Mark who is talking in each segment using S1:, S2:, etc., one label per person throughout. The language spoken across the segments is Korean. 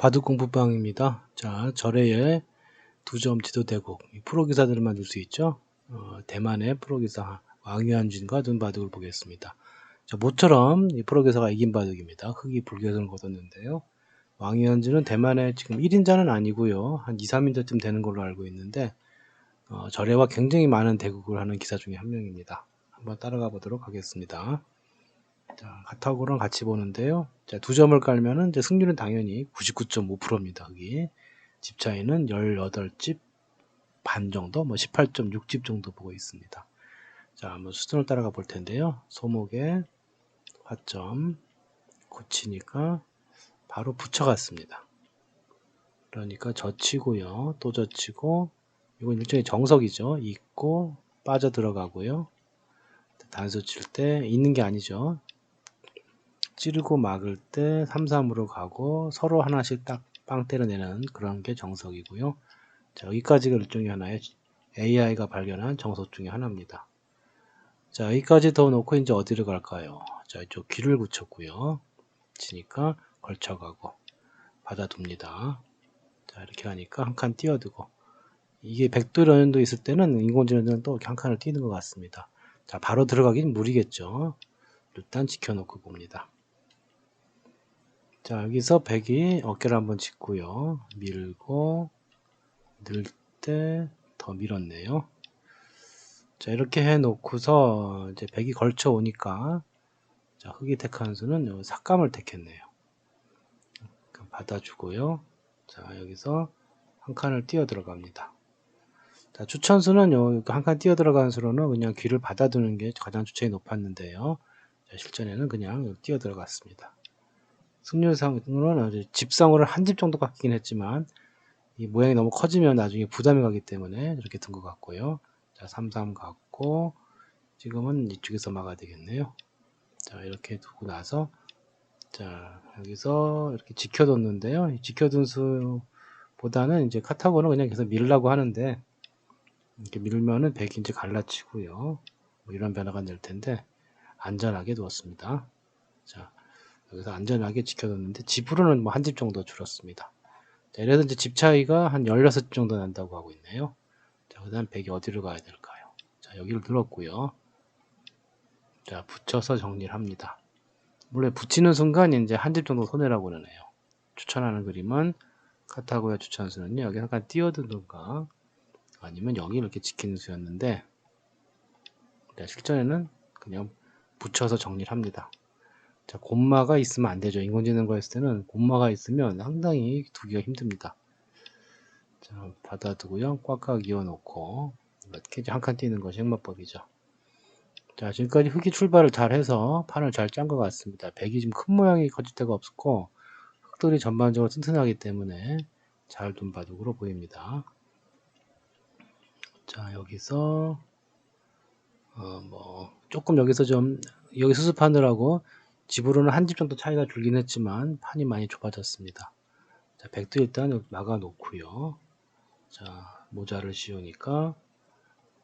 S1: 바둑 공부방입니다. 자, 절에의 두점 지도대국 프로 기사들을 만들 수 있죠. 어, 대만의 프로 기사 왕유한진과 눈 바둑을 보겠습니다. 자, 모처럼 이 프로 기사가 이긴 바둑입니다. 흑이 불교선을 거뒀는데요. 왕유한진은 대만의 지금 1인자는 아니고요. 한 2, 3인자쯤 되는 걸로 알고 있는데 어, 절에와 굉장히 많은 대국을 하는 기사 중에 한 명입니다. 한번 따라가 보도록 하겠습니다. 자, 카타고랑 같이 보는데요. 자, 두 점을 깔면은 이제 승률은 당연히 99.5%입니다. 여기 집 차이는 18집 반 정도, 뭐 18.6집 정도 보고 있습니다. 자, 한번 수준을 따라가 볼 텐데요. 소목에 화점 고치니까 바로 붙여갔습니다. 그러니까 젖히고요. 또 젖히고 이건 일종의 정석이죠. 있고 빠져 들어가고요. 단수 칠 때 있는 게 아니죠. 찌르고 막을 때 3, 3으로 가고 서로 하나씩 딱 빵 때려내는 그런 게 정석이고요. 자, 여기까지가 일종의 하나의 AI가 발견한 정석 중의 하나입니다. 자, 여기까지 더 놓고 이제 어디를 갈까요? 자, 이쪽 귀를 붙였고요. 치니까 걸쳐가고 받아둡니다. 자, 이렇게 하니까 한 칸 띄어두고 이게 백도련도 있을 때는 인공지능은 또 한 칸을 띄는 것 같습니다. 자, 바로 들어가긴 무리겠죠. 일단 지켜놓고 봅니다. 자 여기서 100이 어깨를 한번 짚고요. 밀고 늘 때 더 밀었네요. 자 이렇게 해 놓고서 이제 100이 걸쳐 오니까 자 흑이 택한 수는 삭감을 택했네요. 받아주고요. 자 여기서 한 칸을 뛰어 들어갑니다. 자 추천수는 한칸 뛰어 들어가는 수로는 그냥 귀를 받아두는 게 가장 추천이 높았는데요. 자, 실전에는 그냥 뛰어 들어갔습니다 승률상으로는 집상으로 한 집 정도 깎이긴 했지만 이 모양이 너무 커지면 나중에 부담이 가기 때문에 이렇게 든 것 같고요. 자, 33 갖고 지금은 이쪽에서 막아야 되겠네요. 자, 이렇게 두고 나서 자, 여기서 이렇게 지켜뒀는데요. 지켜둔 수보다는 이제 카타고는 그냥 계속 밀라고 하는데 이렇게 밀면은 100이 이제 갈라치고요. 뭐 이런 변화가 될 텐데 안전하게 두었습니다. 자, 여기서 안전하게 지켜뒀는데 집으로는 뭐 한 집 정도 줄었습니다. 자, 이래서 이제 집 차이가 한 16집 정도 난다고 하고 있네요. 자, 그 다음 100이 어디로 가야 될까요? 자, 여기를 들었고요. 자, 붙여서 정리를 합니다. 물론 붙이는 순간 이제 한 집 정도 손해라고 그러네요. 추천하는 그림은 카타고야 추천수는요. 여기 잠깐 띄워두든가 아니면 여기 이렇게 지키는 수였는데 자, 실전에는 그냥 붙여서 정리를 합니다. 자, 곰마가 있으면 안 되죠. 인공지능과 했을 때는 곰마가 있으면 상당히 두기가 힘듭니다. 자, 받아두고요. 꽉꽉 이어놓고 이렇게 한칸 띄는 것이 행마법이죠. 자, 지금까지 흙이 출발을 잘 해서 판을 잘 짠 것 같습니다. 백이 지금 큰 모양이 커질 데가 없었고 흙들이 전반적으로 튼튼하기 때문에 잘 둔 바둑으로 보입니다. 자, 여기서 어, 뭐 조금 여기서 좀 여기 수습하느라고 집으로는 한 집 정도 차이가 줄긴 했지만 판이 많이 좁아졌습니다. 자, 백도 일단 막아 놓고요. 자, 모자를 씌우니까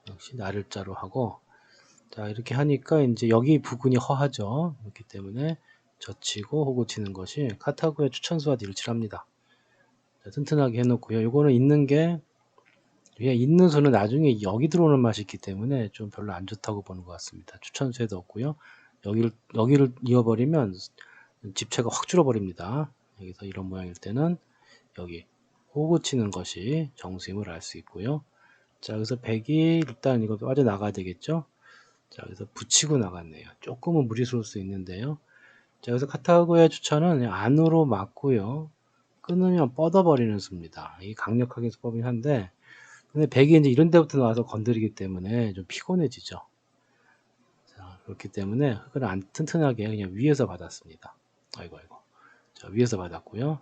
S1: 역시 나를자로 하고 자, 이렇게 하니까 이제 여기 부근이 허하죠. 그렇기 때문에 젖히고 호구 치는 것이 카타고의 추천수와 일치합니다. 자, 튼튼하게 해놓고요. 요거는 있는 게 그냥 있는 수는 나중에 여기 들어오는 맛이 있기 때문에 좀 별로 안 좋다고 보는 것 같습니다. 추천수에도 없고요. 여기를 여기를 이어버리면 집체가 확 줄어버립니다. 여기서 이런 모양일 때는 여기 호구 치는 것이 정수임을 알 수 있고요. 자, 여기서 100이 일단 이거 빠져 나가야 되겠죠? 자, 여기서 붙이고 나갔네요. 조금은 무리스러울 수 있는데요. 자, 여기서 카타고의 추천은 안으로 맞고요. 끊으면 뻗어버리는 수입니다. 이 강력하게 수법이긴 한데, 근데 100이 이제 이런 데부터 나와서 건드리기 때문에 좀 피곤해지죠. 그렇기 때문에 흙을 안 튼튼하게 그냥 위에서 받았습니다. 아이고 아이고. 자, 위에서 받았고요.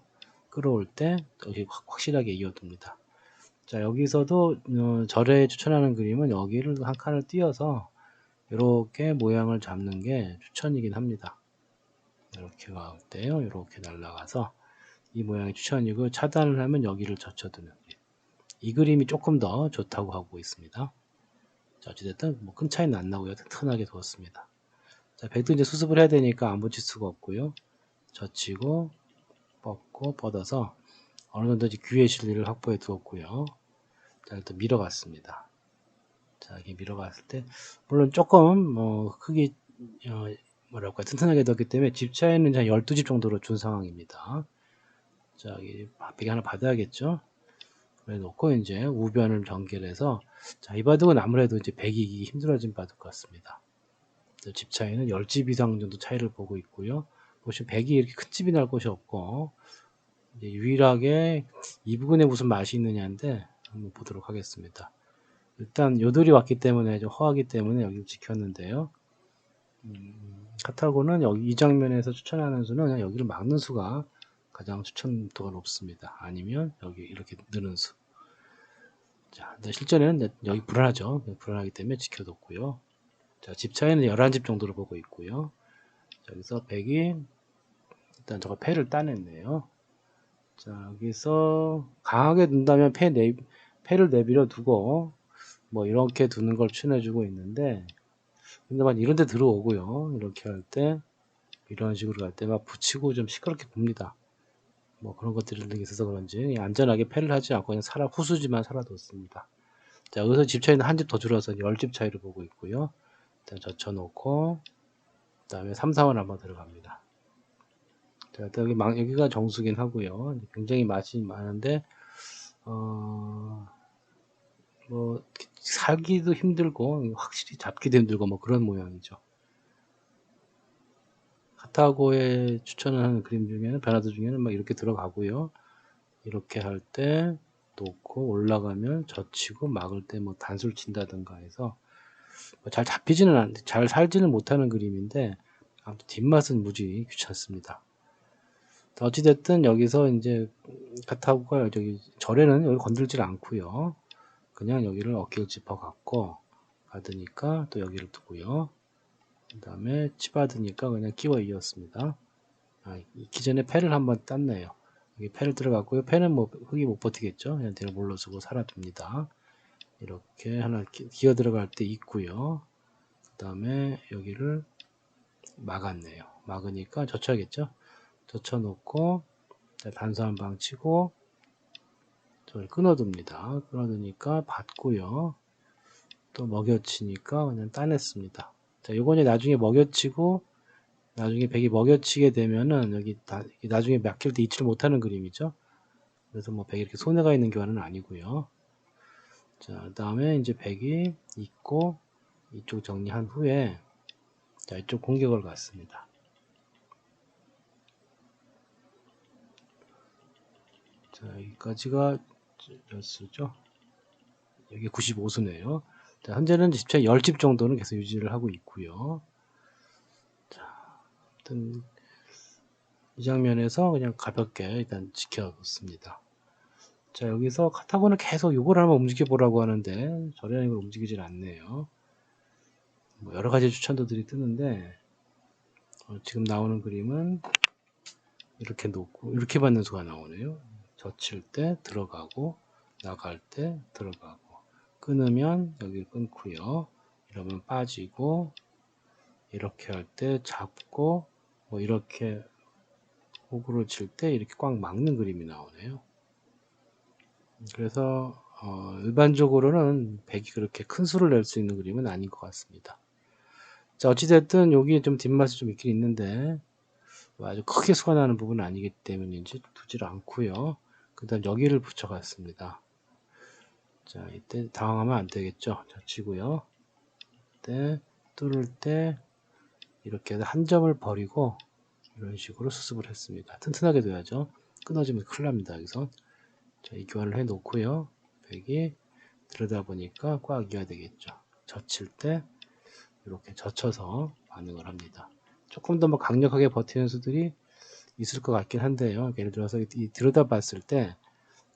S1: 끌어올 때 여기 확실하게 이어둡니다. 자, 여기서도 어, 절에 추천하는 그림은 여기를 한 칸을 띄어서 이렇게 모양을 잡는 게 추천이긴 합니다. 이렇게 갈 때요. 이렇게 날아가서 이 모양이 추천이고 차단을 하면 여기를 젖혀두는 이 그림이 조금 더 좋다고 하고 있습니다. 자, 어찌됐든 뭐 큰 차이는 안 나고요. 튼튼하게 두었습니다. 자, 백도 이제 수습을 해야 되니까 안 붙일 수가 없고요. 젖히고 뻗고 뻗어서 어느 정도 이제 귀의 실리를 확보해 두었고요. 자, 일단 밀어갔습니다. 자, 이렇게 밀어갔을 때, 물론 조금, 뭐, 크기, 어, 뭐랄까, 튼튼하게 넣었기 때문에 집 차이는 한 12집 정도로 준 상황입니다. 자, 여기 베개 하나 받아야겠죠? 놓고 이제 우변을 전개해서 자, 이 바둑은 아무래도 이제 백이 이기기 힘들어진 바둑 같습니다. 집 차이는 10집 이상 정도 차이를 보고 있고요. 보시면 백이 이렇게 큰 집이 날 곳이 없고 유일하게 이 부분에 무슨 맛이 있느냐인데 한번 보도록 하겠습니다. 일단 요들이 왔기 때문에 좀 허하기 때문에 여기를 지켰는데요. 음, 카타고는 여기 이 장면에서 추천하는 수는 그냥 여기를 막는 수가 가장 추천도가 높습니다. 아니면 여기 이렇게 느는 수. 자, 근데 실전에는 여기 불안하죠. 불안하기 때문에 지켜뒀고요. 자, 집 차이는 11집 정도로 보고 있고요. 여기서 100이 일단 저거 패를 따냈네요. 자, 여기서 강하게 둔다면 패 내, 패를 내비려 두고 뭐 이렇게 두는 걸 추천해주고 있는데 근데 만 이런 데 들어오고요. 이렇게 할 때 이런 식으로 갈 때 막 붙이고 좀 시끄럽게 봅니다. 뭐 그런 것들이 있어서 그런지 안전하게 패를 하지 않고 그냥 살아 후수지만 살아뒀습니다. 자 여기서 집 차이는 한 집 더 줄어서 10집 차이를 보고 있고요. 일단 젖혀놓고 그 다음에 3, 4원 한번 들어갑니다. 자 여기 망, 여기가 정수긴 하고요. 굉장히 맛이 많은데 어, 뭐 살기도 힘들고 확실히 잡기도 힘들고 뭐 그런 모양이죠. 카타고에 추천하는 그림 중에는 변화도 중에는 막 이렇게 들어가고요. 이렇게 할 때 놓고 올라가면 젖히고 막을 때 뭐 단술 친다든가 해서 뭐잘 잡히지는 않, 잘 살지는 못하는 그림인데 아무튼 뒷맛은 무지 귀찮습니다. 어찌됐든 여기서 이제 카타고가 저기 절에는 여기 건들지 않고요. 그냥 여기를 어깨를 짚어 갖고 가드니까 또 여기를 두고요. 그 다음에 치받으니까 그냥 끼워 이었습니다. 아, 익기 전에 패를 한번 땄네요. 여기 패를 들어갔고요. 패는 뭐 흙이 못 버티겠죠. 그냥 뒤로 물러주고 살아둡니다. 이렇게 하나 기어 들어갈 때 있고요. 그 다음에 여기를 막았네요. 막으니까 젖혀야겠죠. 젖혀놓고 단수 한 방 치고 저를 끊어둡니다. 끊어두니까 받고요. 또 먹여치니까 그냥 따냈습니다. 자, 요거는 나중에 먹여치고 나중에 백이 먹여치게 되면은 여기 다, 나중에 막힐 때 잊지를 못하는 그림이죠. 그래서 뭐 백이 이렇게 손해가 있는 교환은 아니고요. 자, 그 다음에 이제 백이 있고 이쪽 정리한 후에 자, 이쪽 공격을 갔습니다. 자, 여기까지가 몇 수죠? 여기 95수네요. 자, 현재는 집차 10집 정도는 계속 유지를 하고 있고요. 자, 아무튼 이 장면에서 그냥 가볍게 일단 지켜봤습니다. 자, 여기서 카타고는 계속 이걸 한번 움직여 보라고 하는데 저래는 이걸 움직이질 않네요. 뭐 여러 가지 추천도들이 뜨는데 어, 지금 나오는 그림은 이렇게 놓고 이렇게 받는 수가 나오네요. 젖힐 때 들어가고 나갈 때 들어가고 끊으면 여기 끊고요. 이러면 빠지고 이렇게 할 때 잡고 뭐 이렇게 호구를 칠 때 이렇게 꽉 막는 그림이 나오네요. 그래서 어, 일반적으로는 백이 그렇게 큰 수를 낼 수 있는 그림은 아닌 것 같습니다. 자 어찌됐든 여기에 좀 뒷맛이 좀 있긴 있는데 뭐 아주 크게 수가 나는 부분은 아니기 때문인지 두질 않고요. 그 다음 여기를 붙여갔습니다. 자, 이때 당황하면 안 되겠죠. 자, 치고요. 이때 뚫을 때 이렇게 한 점을 버리고 이런 식으로 수습을 했습니다. 튼튼하게 둬야죠. 끊어지면 큰일 납니다. 여기서. 자, 이 교환을 해 놓고요. 백이 들여다 보니까 꽉 이어야 되겠죠. 젖힐 때 이렇게 젖혀서 반응을 합니다. 조금 더 뭐 강력하게 버티는 수들이 있을 것 같긴 한데요. 예를 들어서 이 들여다 봤을 때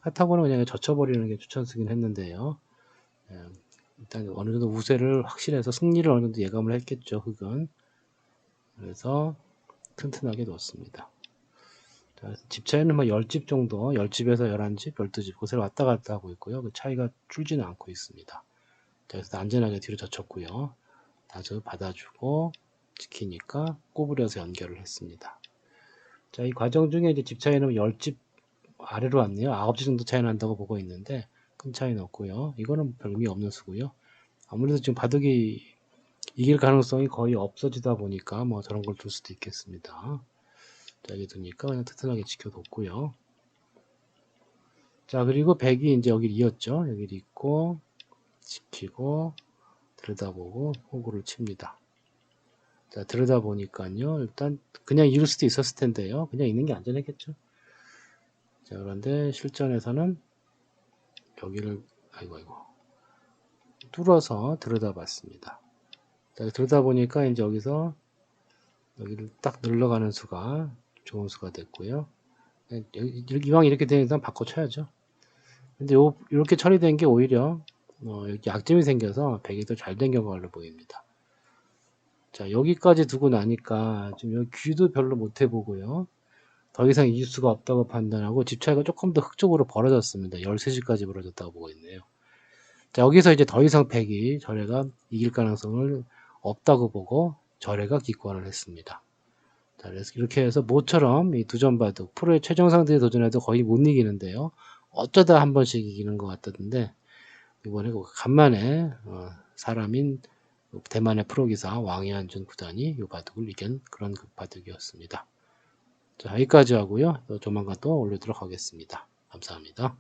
S1: 카타고는 그냥 젖혀버리는 게 추천쓰긴 했는데요. 예, 일단 어느 정도 우세를 확실해서 승리를 어느 정도 예감을 했겠죠. 흙은. 그래서 튼튼하게 놓습니다. 집 차이는 뭐 10집 정도, 10집에서 11집, 12집, 곳을 왔다 갔다 하고 있고요. 그 차이가 줄지는 않고 있습니다. 자, 그래서 안전하게 뒤로 젖혔고요. 다시 받아주고, 지키니까 꼬부려서 연결을 했습니다. 자, 이 과정 중에 이제 집 차이는 10집 아래로 왔네요. 9지 정도 차이 난다고 보고 있는데 큰 차이는 없고요. 이거는 별 의미 없는 수고요. 아무래도 지금 바둑이 이길 가능성이 거의 없어지다 보니까 뭐 저런 걸 둘 수도 있겠습니다. 자, 여기 두니까 그냥 튼튼하게 지켜뒀고요. 자, 그리고 백이 이제 여기를 이었죠. 여기를 있고, 지키고, 들여다보고, 호구를 칩니다. 자, 들여다보니까요. 일단, 그냥 이룰 수도 있었을 텐데요. 그냥 있는 게 안전했겠죠. 자, 그런데 실전에서는 여기를, 아이고, 아이고, 뚫어서 들여다봤습니다. 자, 들여다보니까 이제 여기서 여기를 딱 늘러가는 수가 좋은 수가 됐고요. 이왕 이렇게 되는 이상 바꿔 쳐야죠. 근데 요, 이렇게 처리된 게 오히려 어, 약점이 생겨서 백이 더 잘된 결과로 보입니다. 자 여기까지 두고 나니까 지금 여기 귀도 별로 못 해보고요. 더 이상 이길 수가 없다고 판단하고 집 차이가 조금 더 흑쪽으로 벌어졌습니다. 13시까지 벌어졌다고 보고 있네요. 자 여기서 이제 더 이상 백이 절해가 이길 가능성을 없다고 보고 절해가 기권을 했습니다. 자, 그래서 이렇게 해서 모처럼 이 두 점 바둑 프로의 최정 상대에 도전해도 거의 못 이기는데요. 어쩌다 한 번씩 이기는 것 같던데 이번에 그 간만에 어, 사람인 대만의 프로기사 왕이한준 구단이 이 바둑을 이긴 그런 그 바둑이었습니다. 자 여기까지 하고요. 또 조만간 또 올리도록 하겠습니다. 감사합니다.